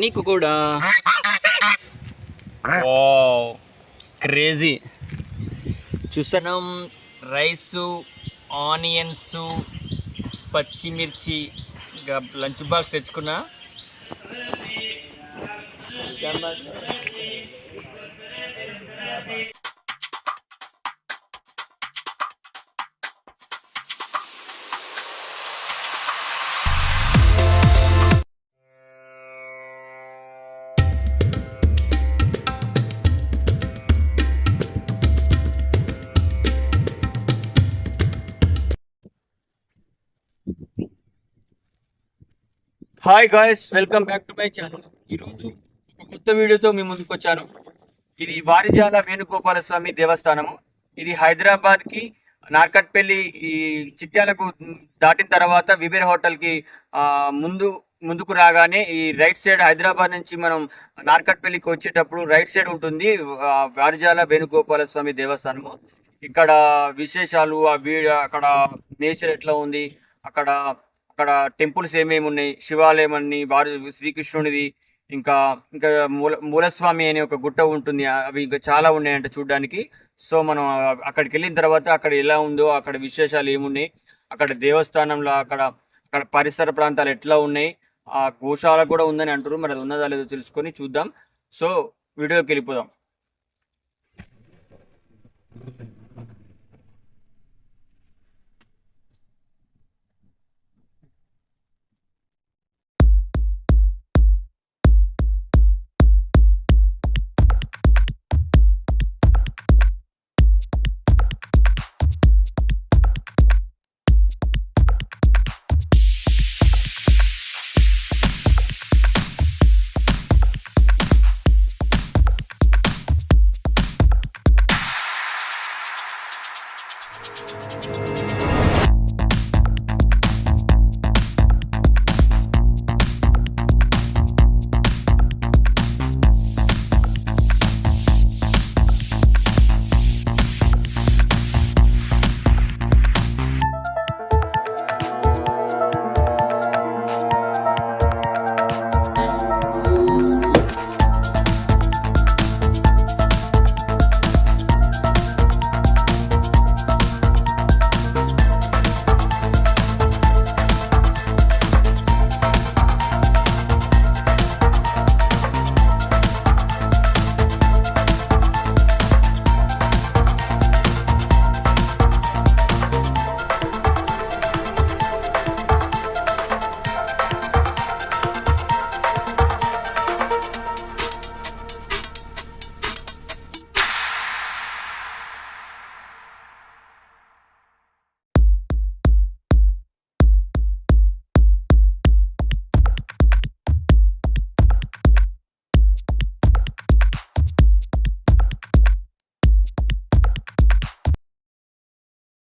నీకు కూడా. ఓ క్రేజీ చూస్తున్నాం రైసు ఆనియన్స్ పచ్చిమిర్చి ఇంకా లంచ్ బాక్స్ తెచ్చుకున్నా. Hi guys welcome back to my channel ఈరోజు ఒక కొత్త వీడియోతో మీ ముందుకు వచ్చాను. ఇది వారిజాల వేణుగోపాల స్వామి దేవస్థానము. ఇది హైదరాబాద్కి నార్కట్పల్లి ఈ చిట్యాలకు దాటిన తర్వాత విబేర్ హోటల్కి ముందు ముందుకు రాగానే ఈ రైట్ సైడ్ హైదరాబాద్ నుంచి మనం నార్కట్పల్లికి వచ్చేటప్పుడు రైట్ సైడ్ ఉంటుంది వారిజాల వేణుగోపాల స్వామి దేవస్థానము. ఇక్కడ విశేషాలు ఆ వీడియో అక్కడ నేచర్ ఎట్లా ఉంది అక్కడ అక్కడ టెంపుల్స్ ఏమేమి ఉన్నాయి శివాలయం అని వారి శ్రీకృష్ణునిది ఇంకా ఇంకా మూల మూలస్వామి అనే ఒక గుట్ట ఉంటుంది. అవి ఇంకా చాలా ఉన్నాయంట చూడడానికి. సో మనం అక్కడికి వెళ్ళిన తర్వాత అక్కడ ఎలా ఉందో అక్కడ విశేషాలు ఏమున్నాయి అక్కడ దేవస్థానంలో అక్కడ అక్కడ పరిసర ప్రాంతాలు ఎట్లా ఉన్నాయి ఆ గోశాల కూడా ఉందని అంటారు మరి అది ఉన్నదా లేదో తెలుసుకొని చూద్దాం. సో వీడియోకి వెళ్ళిపోదాం.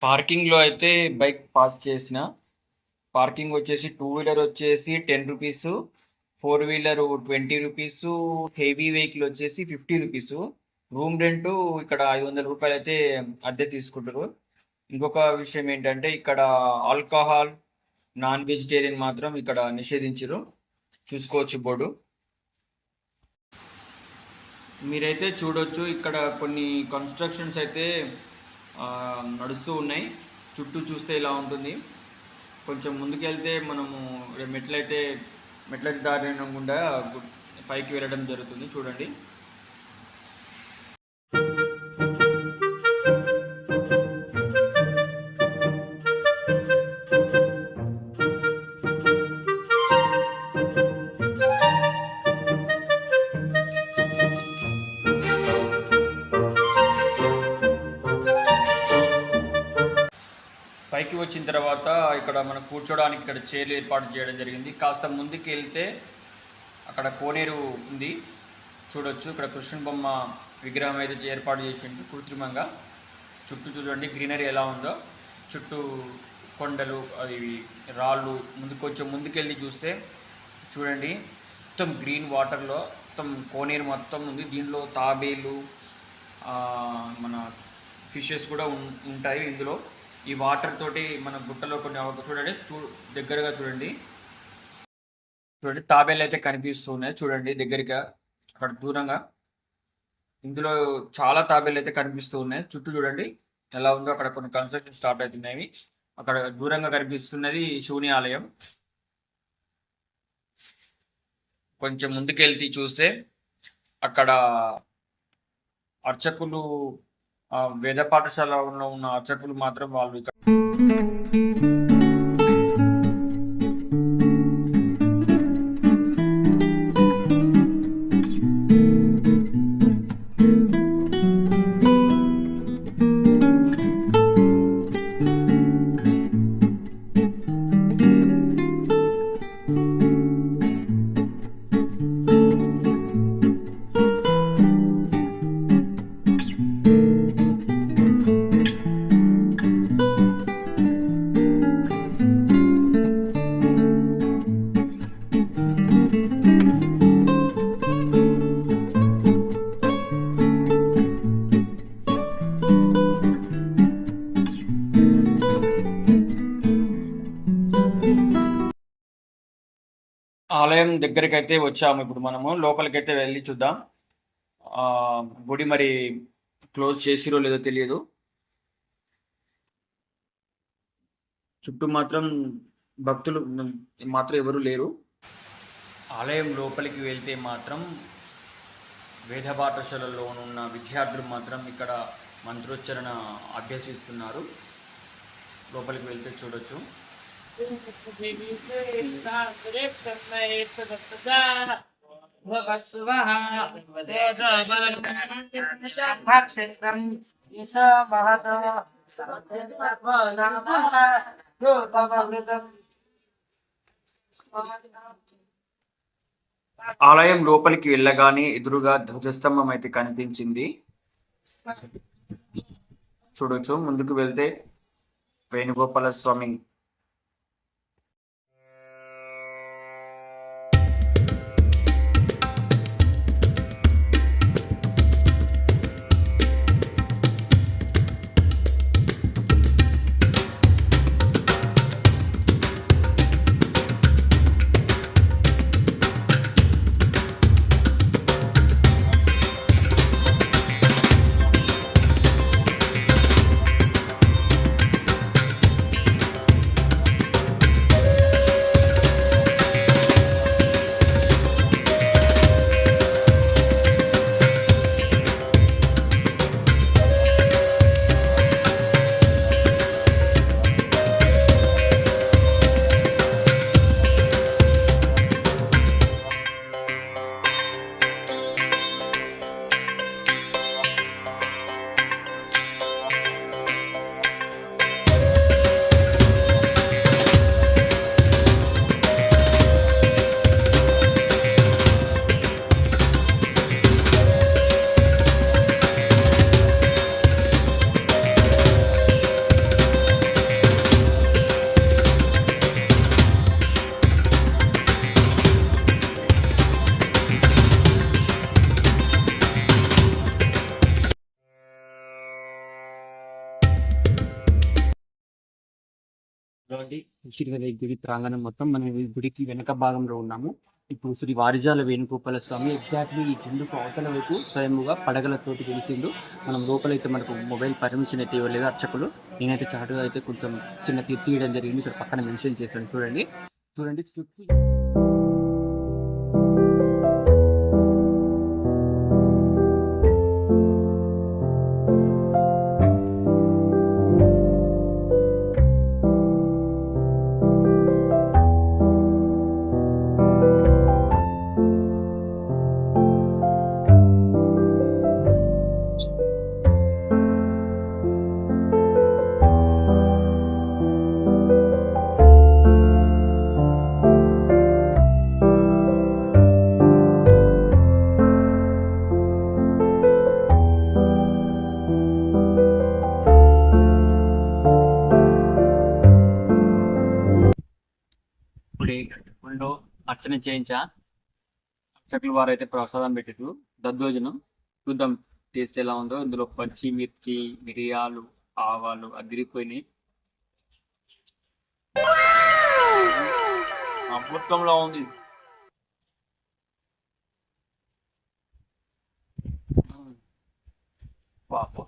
పార్కింగ్లో అయితే బైక్ పాస్ చేసిన. పార్కింగ్ వచ్చేసి టూ వీలర్ వచ్చేసి ten rupees four wheeler twenty rupees heavy vehicle వచ్చేసి ఫిఫ్టీ రూపీస్. రూమ్ రెంట్ ఇక్కడ ఐదు వందల రూపాయలు అయితే అద్దె తీసుకుంటారు. ఇంకొక విషయం ఏంటంటే ఇక్కడ ఆల్కహాల్ నాన్ వెజిటేరియన్ మాత్రం ఇక్కడ నిషేధించరు. చూసుకోవచ్చు బోర్డు. మీరైతే చూడొచ్చు ఇక్కడ కొన్ని కన్స్ట్రక్షన్స్ అయితే నడుస్తూ ఉన్నాయి. చుట్టూ చూస్తే ఇలా ఉంటుంది. కొంచెం ముందుకెళ్తే మనము మెట్లయితే మెట్ల దారి గుండా పైకి వెళ్ళడం జరుగుతుంది. చూడండి. వచ్చిన తర్వాత ఇక్కడ మనం కూర్చోడానికి ఇక్కడ చైర్లు ఏర్పాటు చేయడం జరిగింది. కాస్త ముందుకు వెళ్తే అక్కడ కోనేరు ఉంది. చూడొచ్చు. ఇక్కడ కృష్ణ బొమ్మ విగ్రహం అయితే ఏర్పాటు చేసింది కృత్రిమంగా. చుట్టూ చూడండి గ్రీనరీ ఎలా ఉందో. చుట్టూ కొండలు అది రాళ్ళు ముందుకు కొంచెం ముందుకెళ్ళి చూస్తే చూడండి. మొత్తం గ్రీన్ వాటర్లో మొత్తం కోనేరు మొత్తం ఉంది. దీనిలో తాబేలు మన ఫిషెస్ కూడా ఉంటాయి ఇందులో. ఈ వాటర్ తోటి మన గుట్టలో కొన్ని చూడండి చూ దగ్గరగా చూడండి. చూడండి తాబేలు అయితే కనిపిస్తున్నాయి. చూడండి దగ్గరగా అక్కడ దూరంగా. ఇందులో చాలా తాబేలు అయితే కనిపిస్తూ ఉన్నాయి చుట్టూ చూడండి ఎలా ఉందో అక్కడ కొన్ని కన్స్ట్రక్షన్ స్టార్ట్ అవుతున్నాయి. అక్కడ దూరంగా కనిపిస్తున్నది శివుని ఆలయం. కొంచెం ముందుకెళ్తే చూస్తే అక్కడ అర్చకులు వేద పాఠశాలలో ఉన్న అర్చకులు మాత్రం వాళ్ళు ఆలయం దగ్గరికి అయితే వచ్చాము. ఇప్పుడు మనము లోపలికైతే వెళ్ళి చూద్దాం. గుడి మరి క్లోజ్ చేసిరో లేదో తెలియదు. చుట్టూ మాత్రం భక్తులు మాత్రం ఎవరు లేరు. ఆలయం లోపలికి వెళ్తే మాత్రం వేద పాఠశాలలో ఉన్న విద్యార్థులు మాత్రం ఇక్కడ మంత్రోచ్చరణ అభ్యసిస్తున్నారు. లోపలికి వెళ్తే చూడొచ్చు. ఆలయం లోపలికి వెళ్ళగానే ఎదురుగా ధ్వజస్తంభం అయితే కనిపించింది. చూడొచ్చు ముందుకు వెళ్తే వేణుగోపాల స్వామి కాబట్టి గుడి ప్రాంగణం మొత్తం మనం గుడికి వెనక భాగంలో ఉన్నాము. ఇప్పుడు శ్రీ వారిజాల వేణుగోపాల స్వామి ఎగ్జాక్ట్లీ ఈ కిందకు అవతల వైపు స్వయంగా పడగలతోటి తెలిసిండు మనం లోపలైతే మనకు మొబైల్ పర్మిషన్ అయితే ఇవ్వలేదు అర్చకులు. నేనైతే చాటుగా అయితే కొంచెం చిన్న క్లిప్ తీయడం జరిగింది. ఇక్కడ పక్కన మెన్షన్ చేశాను. చూడండి. చూడండి. చుట్టూ అర్చన చేయించా? చక్కల వారు అయితే ప్రసాదం పెట్టారు దద్దోజనం. చూద్దాం టేస్ట్ ఎలా ఉందో. ఇందులో పచ్చి మిర్చి మిరియాలు ఆవాలు అదిరిపోయినాయి. అమృతంలో ఉంది. పాపం.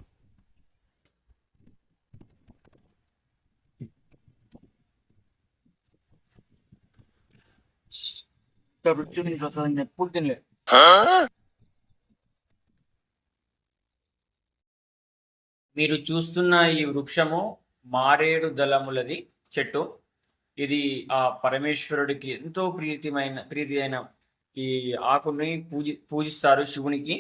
ఇంత రుచి నీకు అసలు నేను ఎప్పుడు తినలేదు మీరు చూస్తున్న ఈ వృక్షము మారేడు దళములది చెట్టు. ఇది ఆ పరమేశ్వరుడికి ఎంతో ప్రీతిమైన ప్రీతి అయిన ఈ ఆకుని పూజి పూజిస్తారు శివునికి.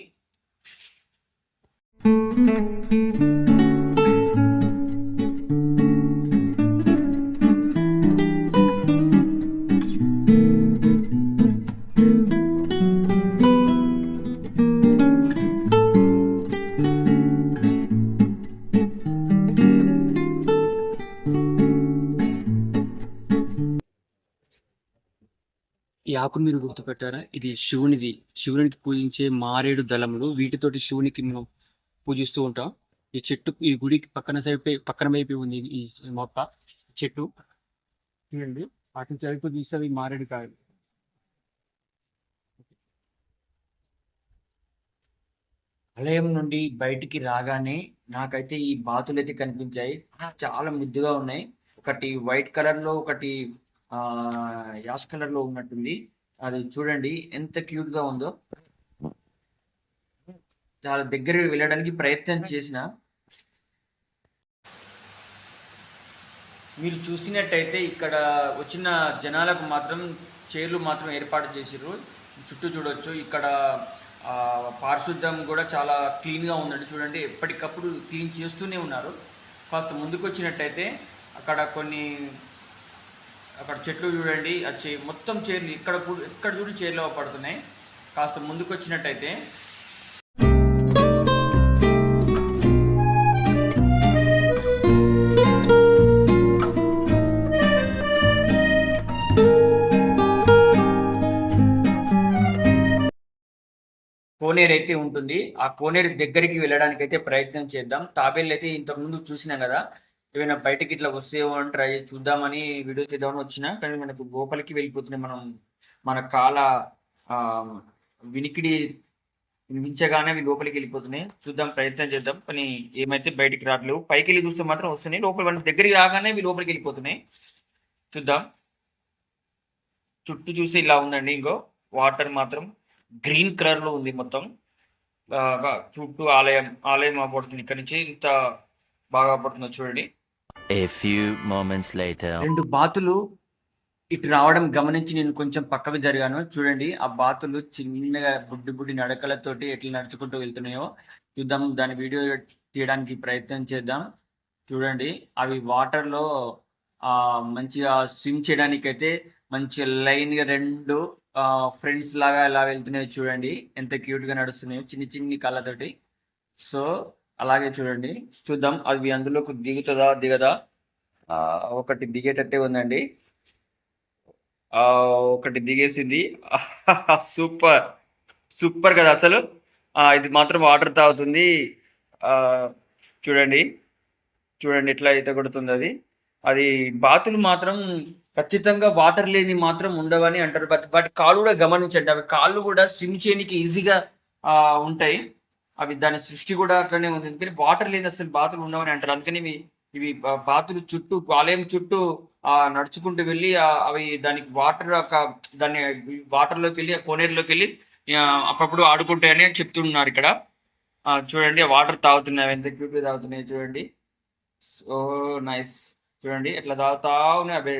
ఈ ఆకును మీరు గుర్తుపెట్టారా? ఇది శివునిది. శివునికి పూజించే మారేడు దళములు. వీటితోటి శివునికి మనం పూజిస్తూ ఉంటాం. ఈ చెట్టు ఈ గుడికి పక్కన సైడ్ పక్కన వైపు ఉంది ఈ మొక్క. చెట్టు. చూడండి. వాటి నుంచి తీసేవి మారేడు కాయలు. ఆలయం నుండి బయటికి రాగానే నాకైతే ఈ బాతులు అయితే కనిపించాయి. చాలా ముద్దుగా ఉన్నాయి. ఒకటి వైట్ కలర్లో ఒకటి యాష్ కలర్లో ఉన్నట్టుంది. అది చూడండి ఎంత క్యూట్గా ఉందో. చాలా దగ్గర వెళ్ళడానికి ప్రయత్నం చేసిన. మీరు చూసినట్టయితే ఇక్కడ వచ్చిన జనాలకు మాత్రం చైర్లు మాత్రం ఏర్పాటు చేసిర్రు. చుట్టూ చూడొచ్చు. ఇక్కడ పారిశుద్ధ్యం పారిశుద్ధం కూడా చాలా క్లీన్గా ఉందండి. చూడండి ఎప్పటికప్పుడు క్లీన్ చేస్తూనే ఉన్నారు. కాస్త ముందుకు వచ్చినట్టయితే అక్కడ కొన్ని అక్కడ చెట్లు చూడండి ఆ చే మొత్తం చైర్లు ఇక్కడ కూడా ఇక్కడ చూడు చైర్లు పడుతున్నాయి. కాస్త ముందుకు వచ్చినట్టయితే కోనేరు అయితే ఉంటుంది. ఆ కోనేరు దగ్గరికి వెళ్ళడానికి అయితే ప్రయత్నం చేద్దాం. తాబేళ్ళు అయితే ఇంతకుముందు చూసినాం కదా. ఏమైనా బయటకి ఇట్లా వస్తేవో అని ట్రై చూద్దామని వీడియో చేద్దామని వచ్చినా కానీ మనకు లోపలికి వెళ్ళిపోతున్నాయి మనం మన కాల వినికిడి వినిపించగానే అవి లోపలికి వెళ్ళిపోతున్నాయి. చూద్దాం ప్రయత్నం చేద్దాం కానీ ఏమైతే బయటికి రావట్లేవు. పైకి వెళ్ళి చూస్తే మాత్రం వస్తున్నాయి. లోపల మన దగ్గరికి రాగానే ఇవి లోపలికి వెళ్ళిపోతున్నాయి. చూద్దాం. చుట్టూ చూసి ఇలా ఉందండి. ఇంకో వాటర్ మాత్రం గ్రీన్ కలర్లో ఉంది మొత్తం. చుట్టూ ఆలయం ఆలయం పడుతుంది ఇక్కడ నుంచి ఇంత బాగా పడుతుందో చూడండి. A few moments later. రెండు బాతులు ఇటు రావడం గమనించి నేను కొంచెం పక్కకు జరిగాను. చూడండి ఆ బాతులు చిన్నగా బుడ్డి బుడ్డి నడకలతోటి ఎట్లా నడుచుకుంటూ వెళ్తున్నాయో చూద్దాం. దాని వీడియో తీయడానికి ప్రయత్నం చేద్దాం. చూడండి అవి వాటర్లో ఆ మంచిగా స్విమ్ చేయడానికి అయితే మంచి లైన్గా రెండు ఫ్రెండ్స్ లాగా ఇలా వెళ్తున్నాయి చూడండి. ఎంత క్యూట్గా నడుస్తున్నాయో చిన్ని చిన్ని కళ్ళతోటి. సో అలాగే చూడండి చూద్దాం. అవి అందులోకి దిగుతుందా? దిగదా? ఒకటి దిగేటట్టే ఉందండి. ఒకటి దిగేసింది. సూపర్. సూపర్ కదా అసలు. ఇది మాత్రం వాటర్ తాగుతుంది. చూడండి. చూడండి ఎట్లా ఈత కొడుతుంది అది. అది బాతులు మాత్రం ఖచ్చితంగా వాటర్ లేని మాత్రం ఉండవని అంటారు. బట్ వాటి కాళ్ళు కూడా గమనించండి. అవి కాళ్ళు కూడా స్విమ్ చేయడానికి ఈజీగా ఉంటాయి. అవి దాని సృష్టి కూడా అట్లనే ఉంది. ఎందుకని వాటర్ లేదు అసలు బాతులు ఉండవని అంటారు. అందుకని ఇవి ఇవి బాతులు చుట్టూ ఆలయం చుట్టూ ఆ నడుచుకుంటూ వెళ్ళి అవి దానికి వాటర్ ఒక దాన్ని వాటర్లోకి వెళ్ళి ఆ కోనేరులోకి వెళ్ళి అప్పుడప్పుడు ఆడుకుంటాయని చెప్తున్నారు ఇక్కడ. చూడండి వాటర్ తాగుతున్నాయి. అవి ఎంత క్యూట్గా తాగుతున్నాయి చూడండి. So nice. చూడండి ఎట్లా తాగుతా ఉన్నాయి. అవి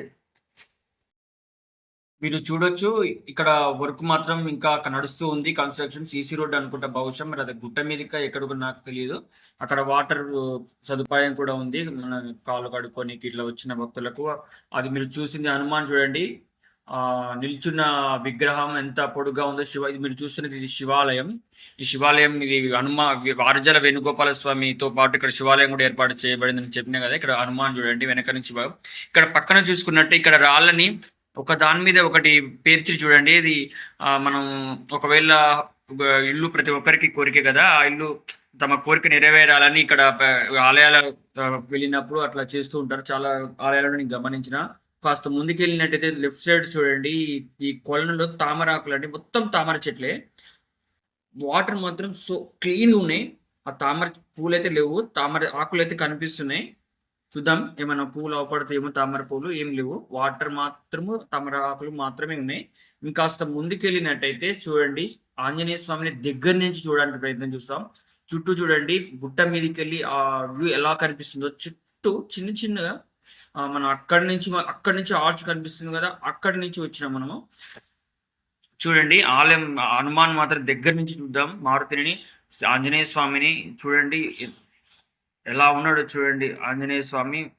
మీరు చూడొచ్చు. ఇక్కడ వర్క్ మాత్రం ఇంకా నడుస్తూ ఉంది. కన్స్ట్రక్షన్ సీసీ రోడ్ అనుకుంటా బహుశా. మరి అది గుట్ట మీదక ఎక్కడ నాకు తెలియదు అక్కడ వాటర్ సదుపాయం కూడా ఉంది. మన కాలు కడుక్కొని ఇట్లా వచ్చిన భక్తులకు. అది మీరు చూసింది హనుమాన్ చూడండి. ఆ నిల్చున్న విగ్రహం ఎంత పొడుగా ఉందో శివ ఇది మీరు చూస్తున్నది ఇది శివాలయం. ఈ శివాలయం ఇది హనుమా వారజల వేణుగోపాల స్వామితో పాటు ఇక్కడ శివాలయం కూడా ఏర్పాటు చేయబడిందని చెప్పిన కదా. ఇక్కడ హనుమాన్ చూడండి వెనక నుంచి ఇక్కడ పక్కన చూసుకున్నట్టు ఇక్కడ రాళ్ళని ఒక దాని మీద ఒకటి పేర్చి చూడండి. ఇది మనం ఒకవేళ ఇల్లు ప్రతి ఒక్కరికి కోరిక కదా ఆ ఇల్లు తమ కోరిక నెరవేరాలని ఇక్కడ ఆలయాలు ఆలయాల వెళ్ళినప్పుడు అట్లా చేస్తూ ఉంటారు. చాలా ఆలయాలను నేను గమనించిన. కాస్త ముందుకెళ్ళినట్టయితే లెఫ్ట్ సైడ్ చూడండి. ఈ- ఈ కొలనులో తామర ఆకులు అంటే మొత్తం తామర చెట్లే. వాటర్ మాత్రం సో క్లీన్గా ఉన్నాయి. ఆ తామర పూలు అయితే లేవు. తామర ఆకులు అయితే కనిపిస్తున్నాయి. చూద్దాం. ఏమైనా పూలు అవపడతాయేమో తామర పూలు ఏం లేవు. వాటర్ మాత్రము తామర ఆకులు మాత్రమే ఉన్నాయి. ఇంకాస్త ముందుకెళ్ళినట్టయితే చూడండి ఆంజనేయ స్వామిని దగ్గర నుంచి చూడడానికి ప్రయత్నం చూస్తాం. చుట్టూ చూడండి గుట్ట మీదకి వెళ్ళి ఆ వ్యూ ఎలా కనిపిస్తుందో చుట్టూ చిన్న చిన్నగా మనం అక్కడి నుంచి అక్కడి నుంచి ఆర్చ్ కనిపిస్తుంది కదా అక్కడి నుంచి వచ్చిన మనము. చూడండి ఆలయం హనుమాన్ మాత్రం దగ్గర నుంచి చూద్దాం. మారుతిని ఆంజనేయ స్వామిని చూడండి ఎలా ఉన్నాడో చూడండి. ఆంజనేయ స్వామి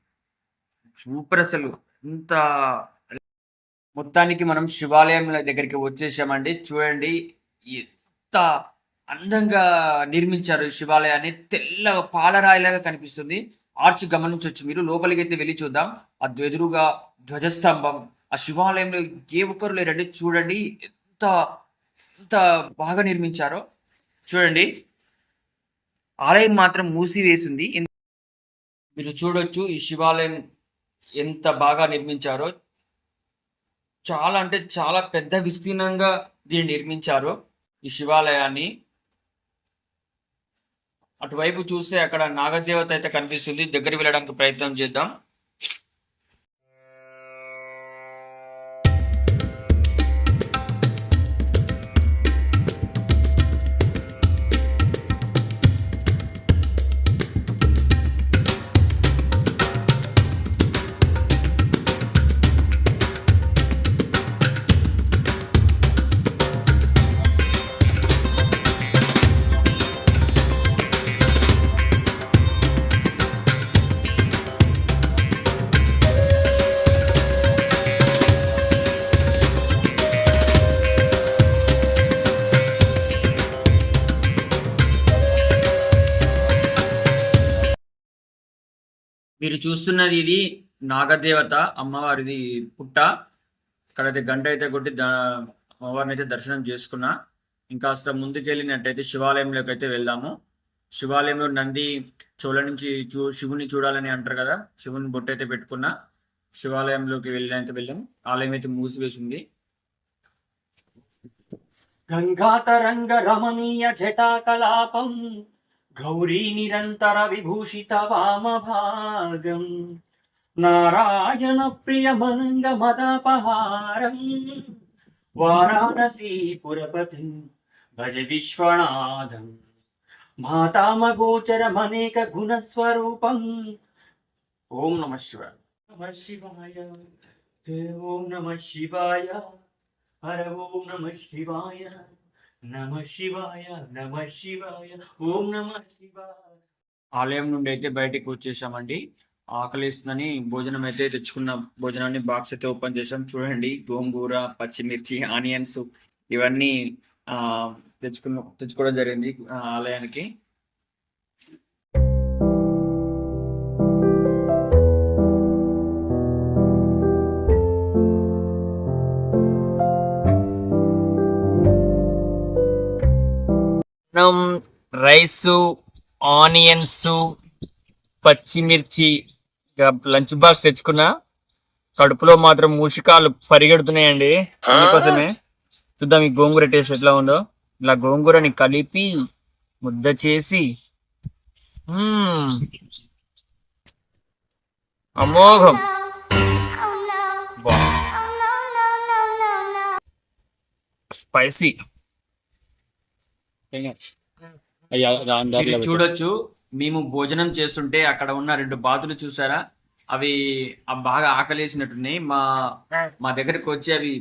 సూపర్ అసలు ఇంత మొత్తానికి మనం శివాలయం దగ్గరికి వచ్చేసామండి. చూడండి ఎంత అందంగా నిర్మించారు ఈ శివాలయాన్ని. తెల్ల పాలరాయిలాగా కనిపిస్తుంది. ఆర్చ్ గమనించవచ్చు మీరు. లోపలికి అయితే వెళ్ళి చూద్దాం. ఆ ఎదురుగా ధ్వజస్తంభం. ఆ శివాలయంలో ఏ ఒక్కరు లేరండి. చూడండి ఎంత ఎంత బాగా నిర్మించారో. చూడండి. ఆలయం మాత్రం మూసివేసింది. మీరు చూడొచ్చు ఈ శివాలయం ఎంత బాగా నిర్మించారో. చాలా అంటే చాలా పెద్ద విస్తీర్ణంగా దీన్ని నిర్మించారు ఈ శివాలయాన్ని. అటువైపు చూస్తే అక్కడ నాగదేవత అయితే కనిపిస్తుంది. దగ్గర వెళ్ళడానికి ప్రయత్నం చేద్దాం. మీరు చూస్తున్నది ఇది నాగదేవత అమ్మవారిది పుట్ట. ఇక్కడైతే గంట అయితే కొట్టి అమ్మవారిని అయితే దర్శనం చేసుకున్నా. ఇంకాస్త ముందుకెళ్ళినట్టయితే శివాలయంలోకి అయితే వెళ్దాము. శివాలయంలో నంది చోళ నుంచి చూ శివుని చూడాలని అంటారు కదా శివుని బొట్టు అయితే పెట్టుకున్నా. శివాలయంలోకి వెళ్ళినంత వెళ్ళాం ఆలయం అయితే మూసివేసింది. గంగాతరంగ రమణీయ జటాకలాపం. గౌరీ నిరంతర విభూషిత వామభాగం నారాయణ ప్రియమనంగ మదపహారం వారాణసీపురపతిం భజ విశ్వనాథం మాతామగోచరమనేక గుణస్వరూపం ఓం నమ శివాయ నమ శివాయ ఓం నమ శివాయ హర ఓం నమ శివాయ నమ శివాయ ఓం నమ శివాయ. ఆలయం నుండి అయితే బయటికి వచ్చేసామండి. ఆకలిస్తుందని భోజనం అయితే తెచ్చుకున్న. భోజనాన్ని బాక్స్ అయితే ఓపెన్ చేసాం చూడండి గోంగూర పచ్చిమిర్చి ఆనియన్స్ ఇవన్నీ ఆ తెచ్చుకున్న తెచ్చుకోవడం జరిగింది ఆలయానికి. మనం రైస్ ఆనియన్స్ పచ్చిమిర్చి లంచ్ బాక్స్ తెచ్చుకున్నా. కడుపులో మాత్రం మూషికాలు పరిగెడుతున్నాయండి అందుకోసమే. చూద్దాం ఈ గోంగూర టేస్ట్ ఎట్లా ఉందో. ఇలా గోంగూరని కలిపి ముద్ద చేసి. అమోఘం. స్పైసీ. మీరు చూడొచ్చు మేము భోజనం చేస్తుంటే అక్కడ ఉన్న రెండు బాతులు చూసారా? అవి బాగా ఆకలేసినట్టున్నాయి. మా మా దగ్గరికి వచ్చి అవి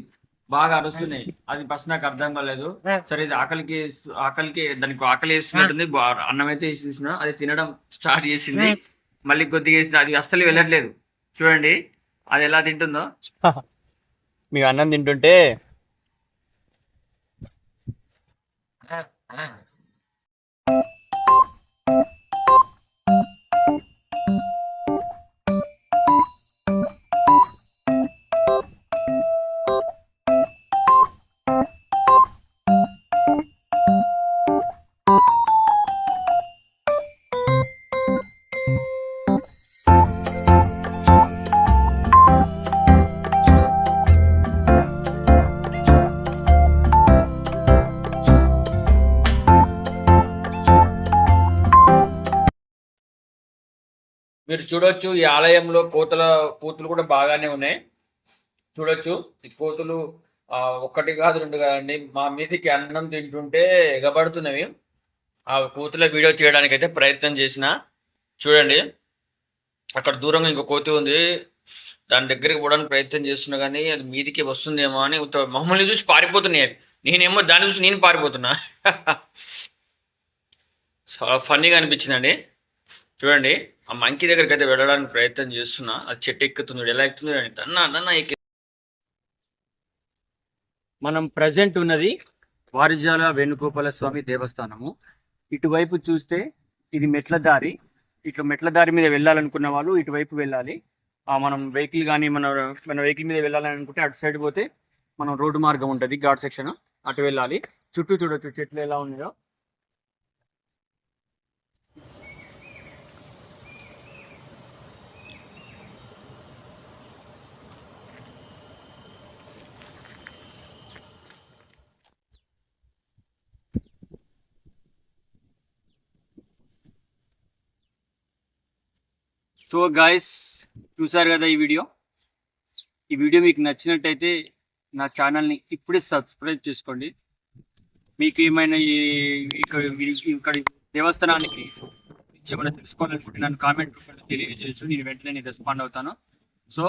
బాగా అరుస్తున్నాయి. అది ఫస్ట్ నాకు అర్థం కాలేదు. సరే ఇది ఆకలికి ఆకలికి దానికి ఆకలి వేస్తున్నట్టుంది అన్నం అయితే వేసి చూసిన అది తినడం స్టార్ట్ చేసింది. మళ్ళీ కొద్దిగా వేసింది. అది అస్సలు వెళ్ళట్లేదు. చూడండి అది ఎలా తింటుందో. మీకు అన్నం తింటుంటే and మీరు చూడొచ్చు ఈ ఆలయంలో కోతుల కూతులు కూడా బాగానే ఉన్నాయి. చూడొచ్చు ఈ కోతులు ఒక్కటి కాదు రెండు కాదండి. మా మీదికి అన్నం తింటుంటే ఎగబడుతున్నవి. ఆ కోతుల వీడియో చేయడానికి అయితే ప్రయత్నం చేసిన. చూడండి అక్కడ దూరంగా ఇంకో కోతి ఉంది. దాని దగ్గరికి పోవడానికి ప్రయత్నం చేస్తున్నా కానీ అది మీదికి వస్తుందేమో అని మమ్మల్ని చూసి పారిపోతున్నాయి. అవి. నేనేమో దాన్ని చూసి నేను పారిపోతున్నా. చాలా ఫన్నీగా అనిపించిందండి. చూడండి ఆ మంకీ దగ్గరికి అయితే వెళ్ళడానికి ప్రయత్నం చేస్తున్నా. అది చెట్టు ఎక్కుతుంది ఎలా ఎక్కుతుంది అని ఎక్కి. మనం ప్రజెంట్ ఉన్నది వారిజాల వేణుగోపాల స్వామి దేవస్థానము. ఇటువైపు చూస్తే ఇది మెట్ల దారి. ఇట్లా మెట్ల దారి మీద వెళ్ళాలనుకున్న వాళ్ళు ఇటువైపు వెళ్ళాలి. ఆ మనం వెహికల్ కానీ మన మన వెహికల్ మీద వెళ్ళాలని అనుకుంటే అటు సైడ్ పోతే మనం రోడ్డు మార్గం ఉంటుంది ఘాట్ సెక్షన్ అటు వెళ్ళాలి. చుట్టూ చూడొచ్చు చెట్లు ఎలా ఉన్నాయో. సో గాయస్ చూసారు కదా ఈ వీడియో ఈ వీడియో మీకు నచ్చినట్టయితే నా ఛానల్ని ఇప్పుడే సబ్స్క్రైబ్ చేసుకోండి. మీకు ఏమైనా ఈ ఇక్కడ ఇక్కడ దేవస్థానానికి ఏమైనా తెలుసుకోవాలనుకుంటే నన్ను కామెంట్ రూపంలో తెలియజేయచ్చు. నేను వెంటనే నేను రెస్పాండ్ అవుతాను. సో